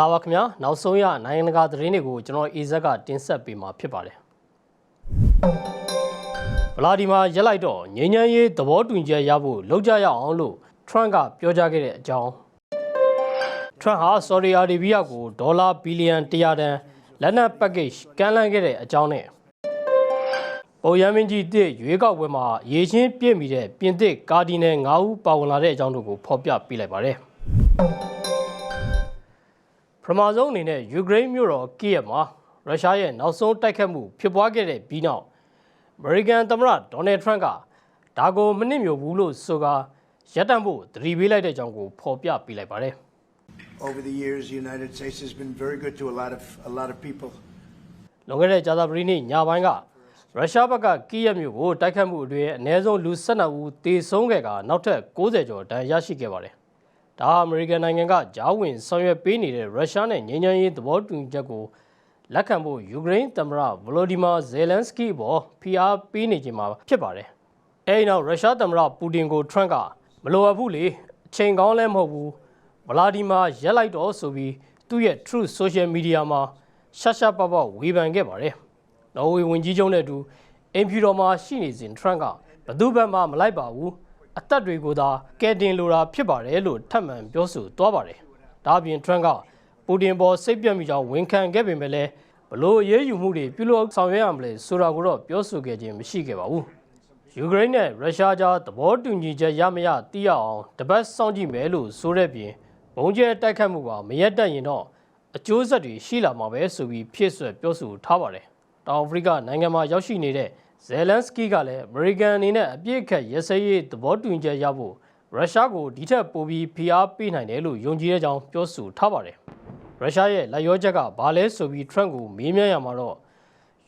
္ဂလာပါခင်ဗျာနောက်ဆုံးရနိုင်ငံတကာသတင်းတွေကိုကျွန်တော်အေဇက်ကတင်ဆက်ပေးမှာဖြစ်ပါတယ်ဗလာဒီမာရက်လိုက်တော့ငြိမ်းချမ်းရေးသဘောတူညီချက်ရဖို့လောက်ကြရအောင်လို့ထရန့်ကပြောကြားခဲ့တဲ့အကြောင်းထရန့်ဟာဆော်ဒီအာရေဗီးယားကိုဒေါ်လာဘီလီယံ100တန်လက်နက်ပက်က age ကမ်းလှမ်းခဲ့တဲ့အကြောင်းနဲ့ပုံရမင်းကြီးတစ်ရွေးကောက်ပွဲမှာရေချင်းပြည့်မီတဲ့ပြင်သစ်ကာဒီနယ်9ဦးပါဝင်လာတဲ့အကြောင်းတို့ကိုဖော်ပြပေးလိုက်ပါတယ်ပ ထမဆုံးအနေနဲ့ယူကရိန်းမြို့တော်ကီယက်မှာရုရှားရဲ့နောက်ဆုံးတိုက်ခတ်မှုဖြစ်ပွားခဲ့တဲ့ပြီးနောက်အမေရိကန်သမ္မတဒေါ်နယ်ထရန့်ကဒါကိုမနစ်မြို့ဘူးလို့ဆိုကာရပ်တန့်ဖို့သတိပေးလိုက်တဲ့အကြောင်းကိုဖော်ပြပေးလိုက်ပါတယ် Over the years, the United States has been very good to a lot of a lot of people. လွန်ခဲ့တဲ့ကြာသပတေးနေ့ညပိုင်းကရုရှားဘက်ကကီးယက်မြို့ကိုတိုက်ခတ်မှုအတွင်းအနည်းဆုံးလူ12ဦးသေဆုံးခဲ့ကနောက်ထပ်60ကျော်ဒဏ်ရာရရှိခဲ့ပါတယ်။ ဒါဟာအမေရိကန်နိုင်ငံကဂျားဝင်ဆောင်ရွက်ပေးနေတဲ့ရုရှားနဲ့ငြိမ်းချမ်းရေးသဘောတူညီချက်ကိုလက်ခံဖို့ယူကရိန်းသမ္မတဗလိုဒီမာဇယ်လန်စကီပေါ်ဖိအားပေးနေခြင်းမှာဖြစ်ပါတယ်။အဲဒီနောက်ရုရှားသမ္မတပူတင်ကိုထရန့်ကမလိုအပ်ဘူးလေအချိန်ကောင်းလည်းမဟုတ်ဘူးဗလာဒီမာရက်လိုက်တော့ဆိုပြီးသူ့ရဲ့ Truth Social Media မှာရှာရှာပပဝေဖန်ခဲ့ပါတယ်။နော်ဝေဝန်ကြီးချုပ်နဲ့အတူအင်ဖြူတော်မှာရှိနေစဉ်ထရန့်ကဘသူ့ဘက်မှမလိုက်ပါဘူး။ အသက်တွေကိုသာကယ်တင်လိုတာဖြစ်ပါတယ်လို့ထပ်မံပြောဆိုသွားပါတယ်။ဒါအပြင်ထရန့်ကပူတင်ပေါ်စိတ်ပြတ်မိကြောင်းဝန်ခံခဲ့ပေမဲ့လည်းဘလို့အရေးယူမှုတွေပြုလုပ်ဆောင်ရွက်ရမလဲဆိုတာကိုတော့ပြောဆိုခဲ့ခြင်းမရှိခဲ့ပါဘူး။ယူကရိန်းနဲ့ရုရှားကြားသဘောတူညီချက်ရမရသိရအောင်တပတ်စောင့်ကြည့်မယ်လို့ဆိုတဲ့ပြင်ဘုံကျဲတိုက်ခတ်မှုကမရက်တက်ရင်တော့အကျိုးဆက်တွေရှိလာမှာပဲဆိုပြီးဖြစ်ဆွဲပြောဆိုထားပါတယ်။တောင်အာဖရိကနိုင်ငံမှာရောက်ရှိနေတဲ့ ဇယ်လန်စကီကလည်းအမေရိကန်အနေနဲ့အပြစ်အခတ်ရစရေးသဘောတူညီချက်ရဖို့ရုရှားကိုဒီထက်ပိုပြီးဖိအားပေးနိုင်တယ်လို့ယုံကြည်တဲ့အကြောင်းပြောဆိုထားပါတယ်။ရုရှားရဲ့လက်ရောချက်ကဘာလဲဆိုပြီးထရန့်ကိုမေးမြန်းရမှာတော့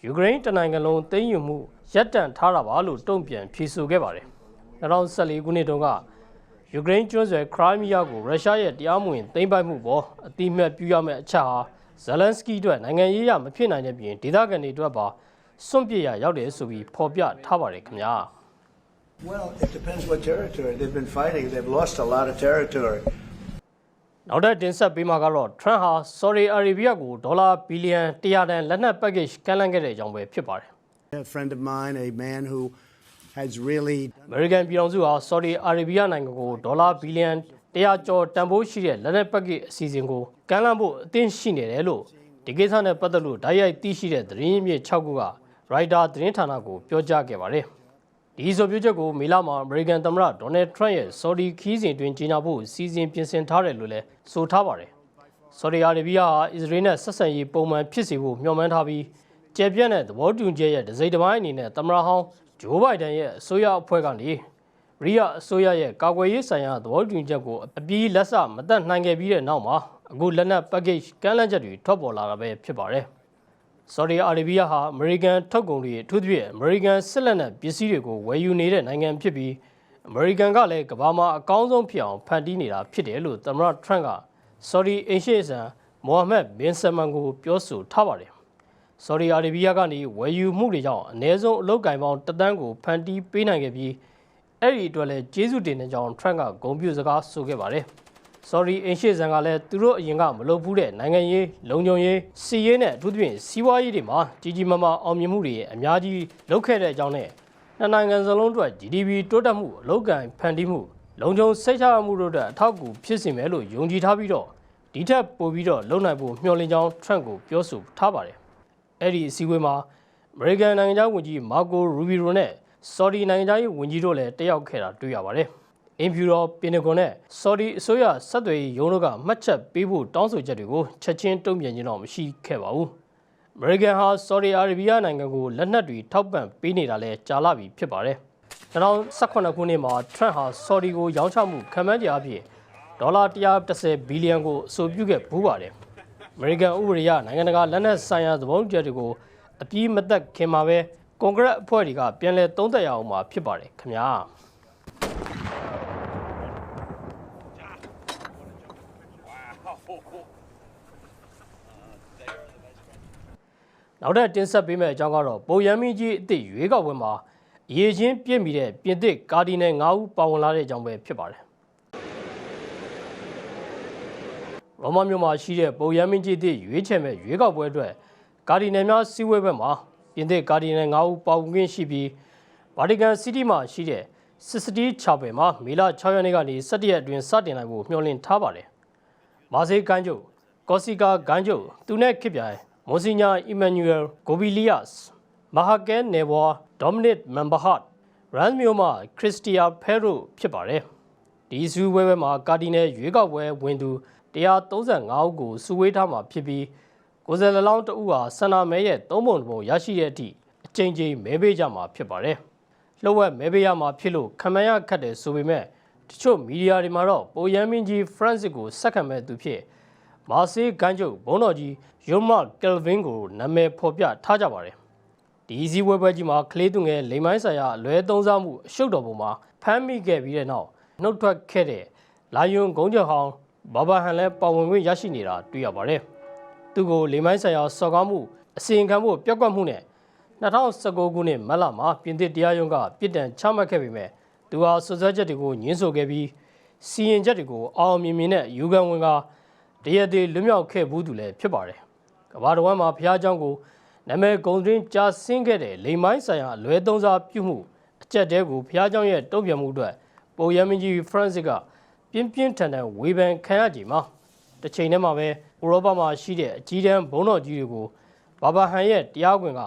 ယူကရိန်းတနိုင်ငံလုံးသိမ်းယူမှုရပ်တန့်ထားတာပါလို့တုံ့ပြန်ဖြေဆိုခဲ့ပါတယ်။2014ခုနှစ်တုန်းကယူကရိန်းကျွန်းဆွယ်ခရိုင်းမီးယားကိုရုရှားရဲ့တရားမဝင်သိမ်းပိုက်မှုပေါ်အတိအမှတ်ပြုရမယ့်အချက်ဟာဇယ်လန်စကီအတွက်နိုင်ငံရေးရမဖြစ်နိုင်တဲ့ပြင်ဒေသခံတွေအတွက်ပါ စွန့်ပစ်ရရောက်တယ်ဆိုပြီးဖော်ပြထားပါတယ်ခင်ဗျာ Well, it depends what territory they've been fighting. They've lost a lot of territory. ။နောက်ထပ်တင်ဆက်ပေးမှာကတော့ Trump ဟာ Saudi Arabia ကိုဒေါ်လာဘီလီယံ100တန်လက်နက် package ကမ်းလှမ်းခဲ့တဲ့အကြောင်းပဲဖြစ်ပါတယ်။ A friend of mine, a man who has really အမေရိကန်ပြည်ထောင်စုဟာဆော်ဒီအာရေဗီးယားနိုင်ငံကိုဒေါ်လာဘီလီယံ100ကျော်တန်ဖိုးရှိတဲ့လက်နက်ပက်ကစ်အစီအစဉ်ကိုကမ်းလှမ်းဖို့အသင့်ရှိနေတယ်လို့ဒီကိစ္စနဲ့ပတ်သက်လို့ဓာတ်ရိုက်သိရှိတဲ့သတင်းရင်းမြစ်6ခုက ရိုက်တာသတင်းဌာနကိုပြောကြားခဲ့ပါတယ်။ဒီဆိုပြချက်ကိုမေလမှာအမေရိကန်သမ္မတဒေါ်နယ်ထရန့်ရဲ့ဆော်ဒီခီးစဉ်တွင်ကြေညာဖို့စီစဉ်ပြင်ဆင်ထားတယ်လို့လည်းဆိုထားပါတယ်။ဆော်ဒီအာရေဗီးယားဟာအစ္စရေးနဲ့ဆက်ဆံရေးပုံမှန်ဖြစ်စေဖို့မျှော်မှန်းထားပြီးကျယ်ပြန့်တဲ့သဘောတူညီချက်ရဲ့ဒစိမ့်တစ်ပိုင်းအနေနဲ့သမ္မတဟောင်းဂျိုးဘိုင်ဒန်ရဲ့အစိုးရအဖွဲ့ကနေရီယာအစိုးရရဲ့ကာကွယ်ရေးဆိုင်ရာသဘောတူညီချက်ကိုအပြီးလက်စမတက်နိုင်ခဲ့ပြီးတဲ့နောက်မှာအခုလက်နက် package ကမ်းလှမ်းချက်တွေထွက်ပေါ်လာတာပဲဖြစ်ပါတယ်။ ဆော်ဒီအာရေဗီးယားဟာအမေရိကန်ထုတ်ကုန်တွေအထူးသဖြင့်အမေရိကန်စစ်လက်နက်ပစ္စည်းတွေကိုဝယ်ယူနေတဲ့နိုင်ငံဖြစ်ပြီးအမေရိကန်ကလည်းကမ္ဘာမှာအကောင်းဆုံးဖြစ်အောင်ဖန်တီးနေတာဖြစ်တယ်လို့သမ္မတထရန့်ကဆော်ဒီအင်ရှေ့ဆန်မိုဟာမက်ဘင်ဆယ်မန်ကိုပြောဆိုထားပါတယ်။ဆော်ဒီအာရေဗီးယားကနေဝယ်ယူမှုတွေကြောင့်အ ਨੇ ဆုံးအလုတ်ကင်ပေါင်းတသန်းကိုဖန်တီးပေးနိုင်ခဲ့ပြီးအဲ့ဒီအတွက်လည်းကျေးဇူးတင်တဲ့ကြောင်းထရန့်ကဂုဏ်ပြုစကားဆိုခဲ့ပါတယ်။ sorry အင်ရှေ့ဆန်ကလည်းသူတို့အရင်ကမလုပ်ဘူးတဲ့နိုင်ငံရေးလုံခြုံရေးစီးရေးနဲ့အထူးသဖြင့်စီးပွားရေးတွေမှာကြီးကြီးမားမားအောင်မြင်မှုတွေအများကြီးလုပ်ခဲ့တဲ့အကြောင်းနဲ့နှစ်နိုင်ငံစလုံးအတွက် GDP တိုးတက်မှုအလုပ်ကံဖန်တီးမှုလုံခြုံစိတ်ချရမှုတို့အတွက်အထောက်အကူဖြစ်စေမယ်လို့ယုံကြည်ထားပြီးတော့ဒီထက်ပိုပြီးတော့လုံနိုင်ဖို့မျှော်လင့်ကြောင်း Trump ကိုပြောဆိုထားပါတယ်။အဲ့ဒီအစည်းအဝေးမှာအမေရိကန်နိုင်ငံသားဝန်ကြီးမာကိုရူဘီရိုနဲ့ဆော်ဒီနိုင်ငံသားရေးဝန်ကြီးတို့လည်းတက်ရောက်ခဲ့တာတွေ့ရပါတယ်။ အင်ဖြူတော်ပင်တဂွန်နဲ့ဆော်ဒီအစိုးရဆက်သွယ်ရေးရုံးတို့ကမှတ်ချက်ပေးဖို့တောင်းဆိုချက်တွေကိုချက်ချင်းတုံ့ပြန်ခြင်းတော့မရှိခဲ့ပါဘူး။အမေရိကန်ဟာဆော်ဒီအာရေဗီးယားနိုင်ငံကိုလက်နက်တွေထောက်ပံ့ပေးနေတာလဲကြာလာပြီဖြစ်ပါတယ်။2018ခုနှစ်မှာထရန့်ဟာဆော်ဒီကိုရောင်းချမှုခံမှန်းကြအဖြစ်ဒေါ်လာ130ဘီလီယံကိုအဆိုပြုခဲ့ဘူးပါတယ်။အမေရိကန်ဥပဒေအရနိုင်ငံတကာလက်နက်ဆိုင်ရာသဘောတူချက်တွေကိုအပြီးမသက်ခင်မှာပဲကွန်ဂရက်အဖွဲ့တွေကပြန်လည်သုံးသပ်ရအောင်မှာဖြစ်ပါတယ်ခင်ဗျာ။ နောက်ထပ်တင်ဆက်ပေးမယ့်အကြောင်းကတော့ပုံရမ်းမင်းကြီးအစ်စ်ရွေးကောက်ပွဲမှာအရေးချင်းပြည့်မီတဲ့ပြင်သစ်ကာဒီနယ်9ဦးပါဝင်လာတဲ့အကြောင်းပဲဖြစ်ပါတယ်။ရောမမြို့မှာရှိတဲ့ပုံရမ်းမင်းကြီးသည့်ရွေးချယ်မဲ့ရွေးကောက်ပွဲအတွက်ကာဒီနယ်များစီးဝေးဘက်မှာပြင်သစ်ကာဒီနယ်9ဦးပါဝင်ခွင့်ရှိပြီးဗာတီကန်စီးတီးမှာရှိတဲ့စစ်စတီးချာပယ်မှာမေလ6ရက်နေ့ကနေ17ရက်အတွင်းစတင်နိုင်ဖို့မျှော်လင့်ထားပါတယ်။မာဆေးကမ်းကျုပ်ကော်စီကာဂမ်းကျုပ်သူနဲ့ခစ်ပြိုင် မိုစီညာအီမန်နျူရယ်ဂိုဘီလီယပ်စ်မဟာကဲနေဘွာဒေါမနစ်မန်ဘာဟတ်ရန်မျိုးမှာခရစ္စတီယာဖဲရိုဖြစ်ပါတယ်။ဒီစုဝဲပွဲမှာကာဒီနယ်ရွေးကောက်ပွဲဝင်သူ135ဦးကိုစုဝေးထားမှာဖြစ်ပြီးကိုယ်စားလှယ်လောင်းတဦးဟာဆန္ဒမဲရဲ့သုံးပုံတစ်ပုံရရှိတဲ့အထိအကြိမ်ကြိမ်မဲပေးကြမှာဖြစ်ပါတယ်။လှုပ်ဝက်မဲပေးရမှာဖြစ်လို့ခမန်းရခတ်တယ်ဆိုပေမဲ့တချို့မီဒီယာတွေမှာတော့ပိုယမ်းမင်းကြီးဖရန့်စစ်ကိုစက္ကန့်မဲ့သူဖြစ် မာဆေးဂန်းကျုပ်ဘုံတော်ကြီးယိုမာကယ်ဗင်ကိုနာမည်ဖော်ပြထားကြပါတယ်။ဒီစည်းဝဲပွဲကြီးမှာကလေးသူငယ်လိမ်မိုင်းဆိုင်ရာအလွဲသုံးစားမှုအရှုပ်တော်ပုံမှာဖမ်းမိခဲ့ပြီးတဲ့နောက်နှုတ်ထွက်ခဲ့တဲ့လာယွန်ဂုံးကျော်ဟောင်းဘာဘာဟန်လည်းပါဝင်ခွင့်ရရှိနေတာတွေ့ရပါတယ်။သူကိုလိမ်မိုင်းဆိုင်ရာစော်ကားမှုအစီရင်ခံဖို့ပြက်ကွက်မှုနဲ့2019ခုနှစ်မတ်လမှာပြင်သစ်တရားရုံးကပြစ်ဒဏ်ချမှတ်ခဲ့ပေမဲ့သူဟာစွပ်စွဲချက်တွေကိုညှင်းဆိုခဲ့ပြီးစီရင်ချက်တွေကိုအောင်မြင်မြင်နဲ့ယူကန်ဝင်က တရက်သေးလွမြောက်ခဲ့ဘူးသူလည်းဖြစ်ပါတယ်။ကဘာတော်ဝမ်းမှာဘုရားကျောင်းကိုနာမည်ဂုံတွင်ကြာဆင်းခဲ့တဲ့လိမ်မိုင်းဆိုင်ရာအလွဲသုံးစားပြုမှုအချက်တဲကိုဘုရားကျောင်းရဲ့တုံ့ပြန်မှုအတွက်ပုံရမင်းကြီးဖရန်စစ်ကပြင်းပြင်းထန်ထန်ဝေဖန်ခံရကြမှာတစ်ချိန်တည်းမှာပဲဥရောပမှာရှိတဲ့အကြီးတန်းဘုံတော်ကြီးတွေကိုဘာဘာဟန်ရဲ့တရားဝင်က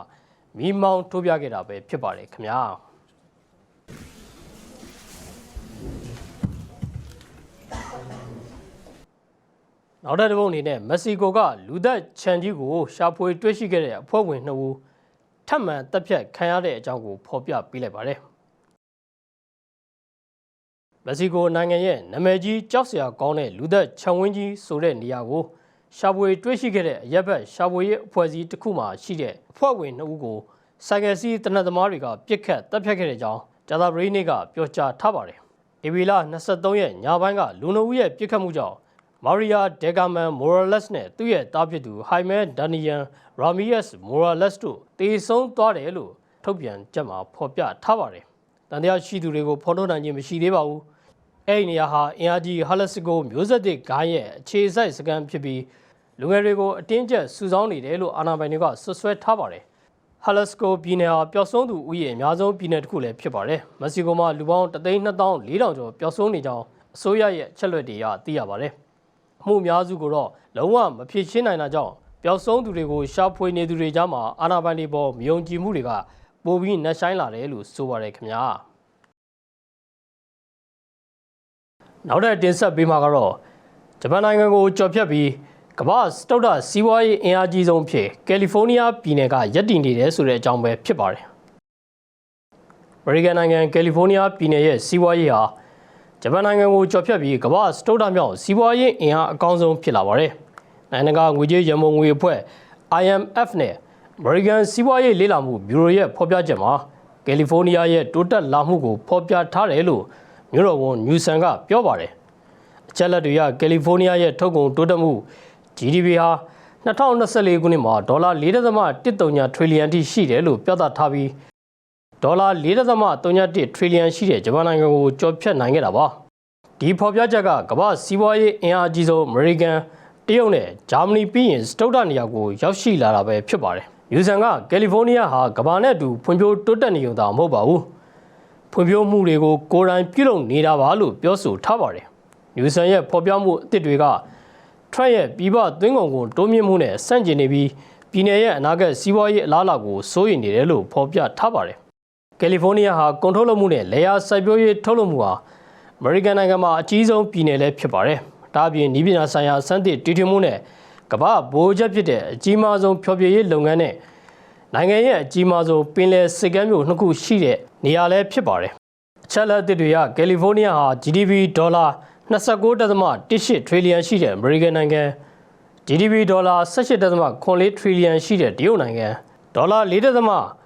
မိမောင်းထိုးပြခဲ့တာပဲဖြစ်ပါတယ်ခင်ဗျာ။ နောက်တဲ့တစ်ပုတ်အနေနဲ့မက္ကဆီကိုကလူသက်ခြံကြီးကိုရှာဖွေတွေ့ရှိခဲ့တဲ့အဖွဲ့ဝင်2ဦးထပ်မံတပ်ဖြတ်ခံရတဲ့အကြောင်းကိုဖော်ပြပေးလိုက်ပါတယ်မက္ကဆီကိုနိုင်ငံရဲ့နာမည်ကြီးကြောက်စရာကောင်းတဲ့လူသက်ခြံဝင်းကြီးဆိုတဲ့နေရာကိုရှာဖွေတွေ့ရှိခဲ့တဲ့အရက်ဘက်ရှာဖွေရေးအဖွဲ့အစည်းတစ်ခုမှရှိတဲ့အဖွဲ့ဝင်2ဦးကိုဆိုင်ကယ်စီးတနက်သမားတွေကပြစ်ခတ်တပ်ဖြတ်ခဲ့တဲ့အကြောင်းဂျာသာဘရီနေကပြောကြားထားပါတယ်။ဧပြီလ23ရက်ညပိုင်းကလူနှုတ်ရဲ့ပြစ်ခတ်မှုကြောင့် မာရီယာဒေဂါမန်မိုရာလက်စ်နဲ့သူ့ရဲ့တားဖြစ်သူဟိုင်မဲဒန်နီယန်ရာမီယက်စ်မိုရာလက်စ်တို့တေဆုံးသွားတယ်လို့ထုတ်ပြန်ချက်မှာဖော်ပြထားပါတယ်။တန်တရားရှိသူတွေကိုဖော်ထုတ်နိုင်ခြင်းမရှိသေးပါဘူး။အဲ့ဒီနေရာဟာအင်အားကြီးဟာလက်စကိုမျိုးဆက်သစ်ဂိုင်းရဲ့အခြေစိုက်စကန်ဖြစ်ပြီးလူငယ်တွေကိုအတင်းကျပ်စုဆောင်းနေတယ်လို့အာဏာပိုင်တွေကဆွဆွဲထားပါတယ်။ဟာလက်စကိုပြည်နယ်ဟာပျောက်ဆုံးသူဥယျာဉ်အများဆုံးပြည်နယ်တစ်ခုလည်းဖြစ်ပါတယ်။မက္ကဆီကိုမှာလူပေါင်း324,000ကျော်ပျောက်ဆုံးနေကြောင်းအစိုးရရဲ့အချက်အလက်တွေကသိရပါတယ်။အ မှုအများစုကိုတော့လုံးဝမဖြစ်ရှင်းနိုင်တာကြောင့်ပျောက်ဆုံးသူတွေကိုရှာဖွေနေသူတွေကြားမှာအာဏာပိုင်တွေပေါ်မယုံကြည်မှုတွေကပိုပြီးနှက်ဆိုင်လာတယ်လို့ဆိုပါတယ်ခင်ဗျာနောက်တဲ့တင်ဆက်ပေးမှာကတော့ဂျပန်နိုင်ငံကိုကြော်ဖြတ်ပြီးကမ္ဘာစတုဒ္ဒစီးပွားရေးအင်အားကြီးဆုံးဖြစ်ကယ်လီဖိုးနီးယားပြည်နယ်ကရပ်တည်နေတယ်ဆိုတဲ့အကြောင်းပဲဖြစ်ပါတယ်အမေရိကန်နိုင်ငံကယ်လီဖိုးနီးယားပြည်နယ်ရဲ့စီးပွားရေးဟာ ဂျပန်နိုင်ငံကိုကြော်ဖြတ်ပြီးကမ္ဘာစတုဒ္ဒမြောက်စီးပွားရေးအင်အားအကောင်းဆုံးဖြစ်လာပါတယ်။နိုင်ငံကငွေကြေးရန်ပုံငွေအဖွဲ့ IMF နဲ့ American စီးပွားရေးလေ့လာမှုဘျူရိုရဲ့ဖော်ပြချက်မှာကယ်လီဖိုးနီးယားရဲ့တိုးတက်လာမှုကိုဖော်ပြထားတယ်လို့မြို့တော်ဝန်နျူဆန်ကပြောပါတယ်။အချက်လက်တွေကကယ်လီဖိုးနီးယားရဲ့ထုတ်ကုန်တိုးတက်မှု GDP ဟာ2024ခုနှစ်မှာဒေါ်လာ4.13ထရီလီယံထိရှိတယ်လို့ပြောသထားပြီး ဒေါ်လာ4.31ထရီလီယံရှိတဲ့ဂျပန်နိုင်ငံကိုကျော်ဖြတ်နိုင်ခဲ့တာပါဒီဖော်ပြချက်ကကမ္ဘာစီးပွားရေးအင်အားကြီးဆုံးအမေရိကန်တရုတ်နဲ့ဂျာမနီပြီးရင်စတုဒ္ဒနေရာကိုရောက်ရှိလာတာပဲဖြစ်ပါတယ်ယူဆန်ကကယ်လီဖိုးနီးယားဟာကမ္ဘာနဲ့အတူဖွံ့ဖြိုးတိုးတက်နေုံသာမဟုတ်ပါဘူးဖွံ့ဖြိုးမှုတွေကိုကိုယ်တိုင်ပြုလုပ်နေတာပါလို့ပြောဆိုထားပါတယ်ယူဆန်ရဲ့ဖော်ပြမှုအသစ်တွေကထရက်ရဲ့ပြည်ပသွင်းကုန်ကိုတိုးမြင့်မှုနဲ့ဆန့်ကျင်နေပြီးပြည်내ရဲ့အနာဂတ်စီးပွားရေးအလားအလာကိုစိုးရိမ်နေတယ်လို့ဖော်ပြထားပါတယ် ကယ်လီဖိုးနီးယားဟာကွန်ထုတ်လုပ်မှုနဲ့လေယာစိုက်ပျိုးရေးထုတ်လုပ်မှုဟာအမေရိကန်နိုင်ငံမှာအကြီးဆုံးပြည်နယ်လည်းဖြစ်ပါတယ်။ဒါအပြင်ဤပညာဆိုင်ရာစမ်းသစ်တည်ထွင်မှုနဲ့ကမ္ဘာဗိုလ်ချက်ဖြစ်တဲ့အကြီးမားဆုံးဖျော်ဖြေရေးလုပ်ငန်းနဲ့နိုင်ငံရဲ့အကြီးမားဆုံးပင်လယ်စစ်ကမ်းမျိုးနှစ်ခုရှိတဲ့နေရာလည်းဖြစ်ပါတယ်။အချက်လက်အသစ်တွေကကယ်လီဖိုးနီးယားဟာ GDP ဒေါ်လာ29.18 trillion ရှိတဲ့အမေရိကန်နိုင်ငံ GDP ဒေါ်လာ18.4 trillion ရှိတဲ့တရုတ်နိုင်ငံဒေါ်လာ 4.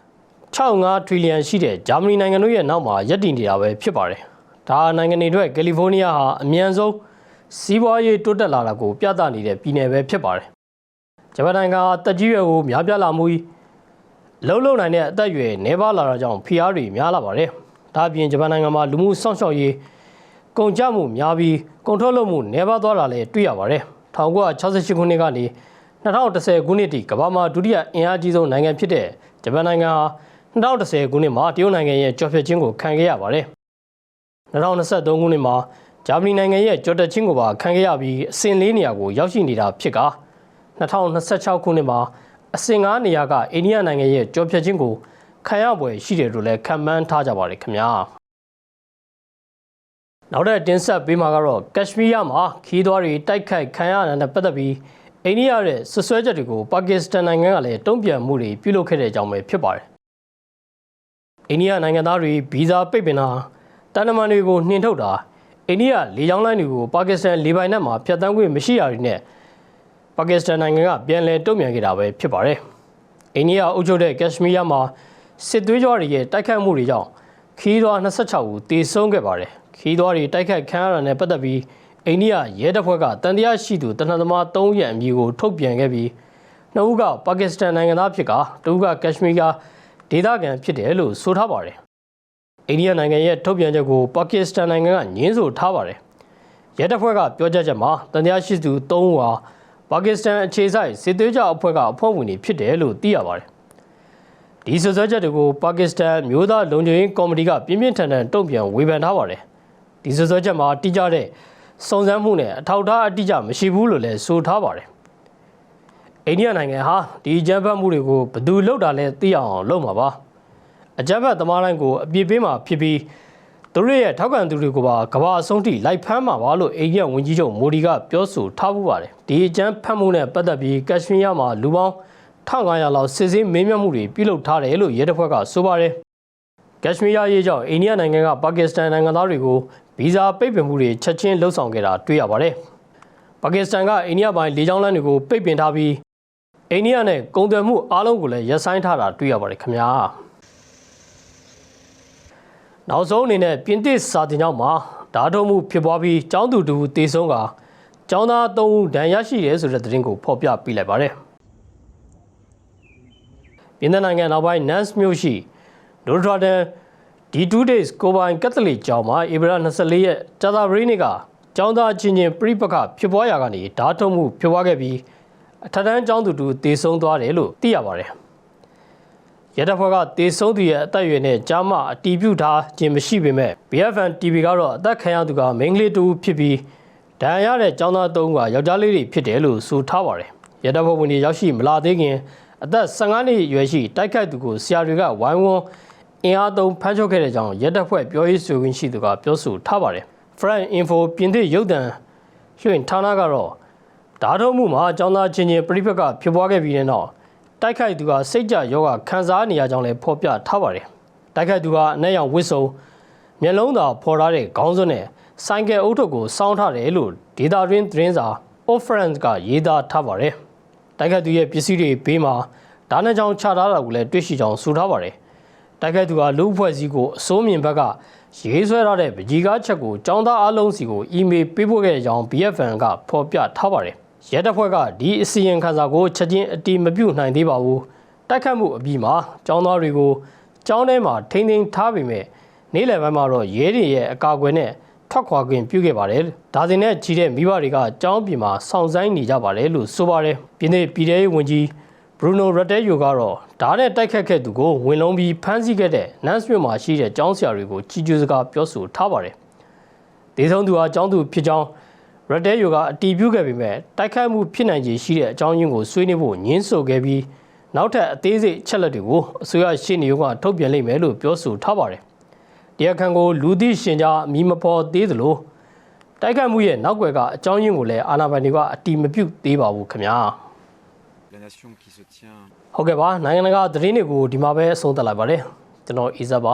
65ထရီလီယံရှိတဲ့ဂျာမနီနိုင်ငံတို့ရဲ့နောက်မှာရပ်တည်နေတာပဲဖြစ်ပါတယ်။ဒါနိုင်ငံတွေအတွက်ကယ်လီဖိုးနီးယားဟာအမြန်ဆုံးစီးပွားရေးတိုးတက်လာတာကိုပြသနေတဲ့ပြည်နယ်ပဲဖြစ်ပါတယ်။ဂျပန်နိုင်ငံကတက်ကြီးရွယ်ကိုများပြားလာမှုလှုပ်လှုပ်နိုင်တဲ့အသက်အရွယ်နှဲပါလာတာကြောင့်ဖိအားတွေများလာပါတယ်။ဒါအပြင်ဂျပန်နိုင်ငံမှာလူမှုစောင့်ရှောက်ရေးကုန်ကြမှုများပြီးကုန်ထုတ်လုပ်မှုနှဲပါသွားတာလည်းတွေ့ရပါတယ်1968ခုနှစ်ကနေ2010ခုနှစ်ထိကမ္ဘာမှာဒုတိယအင်အားကြီးဆုံးနိုင်ငံဖြစ်တဲ့ဂျပန်နိုင်ငံဟာ 2010ခုနှစ်မှာတရုတ်နိုင်ငံရဲ့ကြော်ဖြတ်ခြင်းကိုခံခဲ့ရပါတယ်2023ခုနှစ်မှာဂျာမနီနိုင်ငံရဲ့ကြော်တက်ခြင်းကိုပါခံခဲ့ရပြီးအဆင့်၄နေရာကိုရောက်ရှိနေတာဖြစ်ကာ2026ခုနှစ်မှာအဆင့်၅နေရာကအိန္ဒိယနိုင်ငံရဲ့ကြော်ဖြတ်ခြင်းကိုခံရပွဲရှိတယ်လို့လည်းခံမှန်းထားကြပါတယ်ခင်ဗျာနောက်တဲ့တင်ဆက်ပေးမှာကတော့ကက်ရှမီးယားမှာခီးသွွားတွေတိုက်ခိုက်ခံရတာနဲ့ပတ်သက်ပြီးအိန္ဒိယရဲ့ဆွဆွဲချက်တွေကိုပါကစ္စတန်နိုင်ငံကလည်းတုံ့ပြန်မှုတွေပြုလုပ်ခဲ့တဲ့အကြောင်းပဲဖြစ်ပါတယ် အိန္ဒိယနိုင်ငံသားတွေဗီဇာပိတ်ပင်တာတန်တမန်တွေကိုနှင်ထုတ်တာအိန္ဒိယလေကြောင်းလိုင်းတွေကိုပါကစ္စတန်လေပိုင်နက်မှာဖျက်ဆီးခွင့်မရှိရတွေနဲ့ပါကစ္စတန်နိုင်ငံကပြန်လည်တုံ့ပြန်ခဲ့တာပဲဖြစ်ပါတယ်အိန္ဒိယအုပ်ချုပ်တဲ့ကက်ရှမီးယားမှာစစ်သွေးကြွတွေရဲ့တိုက်ခိုက်မှုတွေကြောင့်ခီးသွွား26ဦးသေဆုံးခဲ့ပါတယ်ခီးသွွားတွေတိုက်ခိုက်ခံရတာနဲ့ပတ်သက်ပြီးအိန္ဒိယရဲတပ်ဖွဲ့ကတန်တရားရှိသူတနက်သမား3ရက်အမည်ကိုထုတ်ပြန်ခဲ့ပြီးနှစ်ဦးကပါကစ္စတန်နိုင်ငံသားဖြစ်ကတဦးကကက်ရှမီးက ဒေသခံဖြစ်တယ်လို့ဆိုထားပါတယ်အိန္ဒိယနိုင်ငံရဲ့ထုတ်ပြန်ချက်ကိုပါကစ္စတန်နိုင်ငံကညှင်းဆိုထားပါတယ်ရဲတပ်ဖွဲ့ကပြောကြားချက်မှာတန်တရားရှိသူ3ဦးဟာပါကစ္စတန်အခြေစိုက်စစ်သွေးကြွအဖွဲ့ကအဖွဲ့ဝင်တွေဖြစ်တယ်လို့သိရပါတယ်ဒီဆွဆွဲချက်တွေကိုပါကစ္စတန်မျိုးသားလုံခြုံရေးကော်မတီကပြင်းပြင်းထန်ထန်တုံ့ပြန်ဝေဖန်ထားပါတယ်ဒီဆွဆွဲချက်မှာတိကျတဲ့စုံစမ်းမှုနဲ့အထောက်အထားအတိအကျမရှိဘူးလို့လည်းဆိုထားပါတယ် အိန္ဒိယနိုင်ငံဟာဒီအကြမ်းဖက်မှုတွေကိုဘယ်သူလုပ်တာလဲသိအောင်လုပ်မှာပါအကြမ်းဖက်သမားတိုင်းကိုအပြစ်ပေးမှာဖြစ်ပြီးသူတို့ရဲ့ထောက်ခံသူတွေကိုပါကမ္ဘာအဆုံးထိလိုက်ဖမ်းမှာပါလို့အိန္ဒိယဝန်ကြီးချုပ်မိုဒီကပြောဆိုထားမှုပါတယ်ဒီအကြမ်းဖက်မှုနဲ့ပတ်သက်ပြီးကက်ရှမီးယားမှာလူပေါင်း1500လောက်စစ်ဆေးမေးမြန်းမှုတွေပြုလုပ်ထားတယ်လို့ရဲတပ်ဖွဲ့ကဆိုပါတယ်ကက်ရှမီးယားရေးကြောင့်အိန္ဒိယနိုင်ငံကပါကစ္စတန်နိုင်ငံသားတွေကိုဗီဇာပိတ်ပင်မှုတွေချက်ချင်းလှုပ်ဆောင်ခဲ့တာတွေ့ရပါတယ်။ပါကစ္စတန်ကအိန္ဒိယပိုင်းလေကြောင်းလမ်းတွေကိုပိတ်ပင်ထားပြီး အိန္ဒိယနဲ့ကုန်သွယ်မှုအားလုံးကိုလည်းရပ်ဆိုင်းထားတာတွေ့ရပါတယ်ခင်ဗျာ။နောက်ဆုံးအနေနဲ့ပြင်သစ်စာတင်ကျောင်းမှာဓာတ်ထုံးမှုဖြစ်ပွားပြီးကျောင်းသူတူတေဆုံးကကျောင်းသား၃ဦးဒဏ်ရာရှိတယ်ဆိုတဲ့သတင်းကိုဖော်ပြပေးလိုက်ပါတယ်။ပြင်သစ်နိုင်ငံနောက်ပိုင်းနန်စ်မြို့ရှိဒိုဒရာဒန်ဒီ2 days ကိုပိုင်ကက်သလစ်ကျောင်းမှာဧပြီလ24ရက်ကြာသပတေးနေ့ကကျောင်းသားချင်းချင်းပြိပခဖြစ်ပွားရာကနေဓာတ်ထုံမှုဖြစ်ပွားခဲ့ပြီး အထက်တန်းကျောင်းသူတူတေဆုံးသွားတယ်လို့သိရပါတယ်။ရတဖွဲ့ကတေဆုံးသူရဲ့အသက်အရွယ်နဲ့ကြားမအတီးပြုထားခြင်းမရှိပေမဲ့ BFN TV ကတော့အသက်ခံရသူကမိန်းကလေးတူဖြစ်ပြီးဒဏ်ရာရတဲ့ကျောင်းသား၃ဦးကယောက်ျားလေးတွေဖြစ်တယ်လို့ဆိုထားပါတယ်။ရတဖွဲ့ဝင်တွေရောက်ရှိမလာသေးခင်အသက်15နှစ်အရွယ်ရှိတိုက်ခိုက်သူကိုဆရာတွေကဝိုင်းဝန်းအင်အားသုံးဖမ်းချုပ်ခဲ့တဲ့ကြောင်းရဲတပ်ဖွဲ့ပြောရေးဆိုခွင့်ရှိသူကပြောဆိုထားပါတယ်။ Fran Info ပြင်သစ်ရုပ်သံလွှင့်ဌာနကတော့ ဓာတ်ထုံးမှုမှာအကြောင်းသားချင်းချင်းပြိပက္ခဖြစ်ပွားခဲ့ပြီးတဲ့နောက်တိုက်ခိုက်သူကစိတ်ကြယောဂခံစားနေရကြောင်းလည်းဖော်ပြထားပါတယ်။တိုက်ခိုက်သူကအနက်ရောင်ဝစ်စုံမျက်လုံးသာဖော်ထားတဲ့ခေါင်းစွန်းနဲ့ဆိုင်ကယ်အုပ်ထုပ်ကိုစောင်းထားတယ်လို့ဒေတာတွင်းသတင်းစာ Offrance ကရေးသားထားပါတယ်။တိုက်ခိုက်သူရဲ့ပစ္စည်းတွေဘေးမှာဓာတ်နှကြောင်ချထားတာကိုလည်းတွေ့ရှိကြောင်းဆိုထားပါတယ်။တိုက်ခိုက်သူကလူအဖွဲ့စည်းကိုအစိုးမြင်ဘက်ကရေးဆွဲထားတဲ့ပကြီးကားချက်ကိုចောင်းသားအလုံးစီကိုအီးမေးလ်ပေးပို့ခဲ့ကြောင်း BFN ကဖော်ပြထားပါတယ်။ ရဲတပ်ဖွဲ့ကဒီအစီရင်ခံစာကိုချက်ချင်းအတီးမပြုတ်နိုင်သေးပါဘူး။တိုက်ခတ်မှုအပြီးမှာចောင်းသားတွေကိုចောင်းထဲမှာထိန်းသိမ်းထားပေမဲ့နေ့လယ်ပိုင်းမှာတော့ရဲတွေရဲ့အကာအကွယ်နဲ့ထွက်ခွာခွင့်ပြုခဲ့ပါတယ်။ဒါစဉ်နဲ့ကြီးတဲ့မိဘတွေကကျောင်းပြင်မှာစောင့်ဆိုင်းနေကြပါတယ်လို့ဆိုပါတယ်။ပြည်내ပြည်ထောင်ရေးဝန်ကြီးဘရူနိုရတဲယိုကတော့ဓာတ်နဲ့တိုက်ခတ်ခဲ့သူကိုဝင်လုံးပြီးဖမ်းဆီးခဲ့တဲ့နန့်စ်မြို့မှာရှိတဲ့ကျောင်းဆရာတွေကိုကြီးကျူးစကားပြောဆိုထားပါတယ်။ဒေဆုံးသူဟာကျောင်းသူဖြစ်ကြောင်း ရတဲယိုကအတီးပြုခဲ့ပေမဲ့တိုက်ခိုက်မှုဖြစ်နိုင်ခြေရှိတဲ့အကြောင်းရင်းကိုဆွေးနွေးဖို့ညှင်းဆိုခဲ့ပြီးနောက်ထပ်အသေးစိတ်ချက်လက်တွေကိုအစိုးရရှင်းနေုံကထုတ်ပြန်လိမ့်မယ်လို့ပြောဆိုထားပါတယ်။တရားခံကိုလူသိရှင်ကြားအမိမဖော်သေးသလိုတိုက်ခိုက်မှုရဲ့နောက်ွယ်ကအကြောင်းရင်းကိုလည်းအာဏာပိုင်တွေကအတီးမပြုတ်သေးပါဘူးခင်ဗျာ။ La nation qui se tient ဟုတ်ကဲ့ပါနိုင်ငံတကာသတင်းတွေကိုဒီမှာပဲအဆုံးသတ်လိုက်ပါတယ်ကျွန်တော်အီဇက်ပါ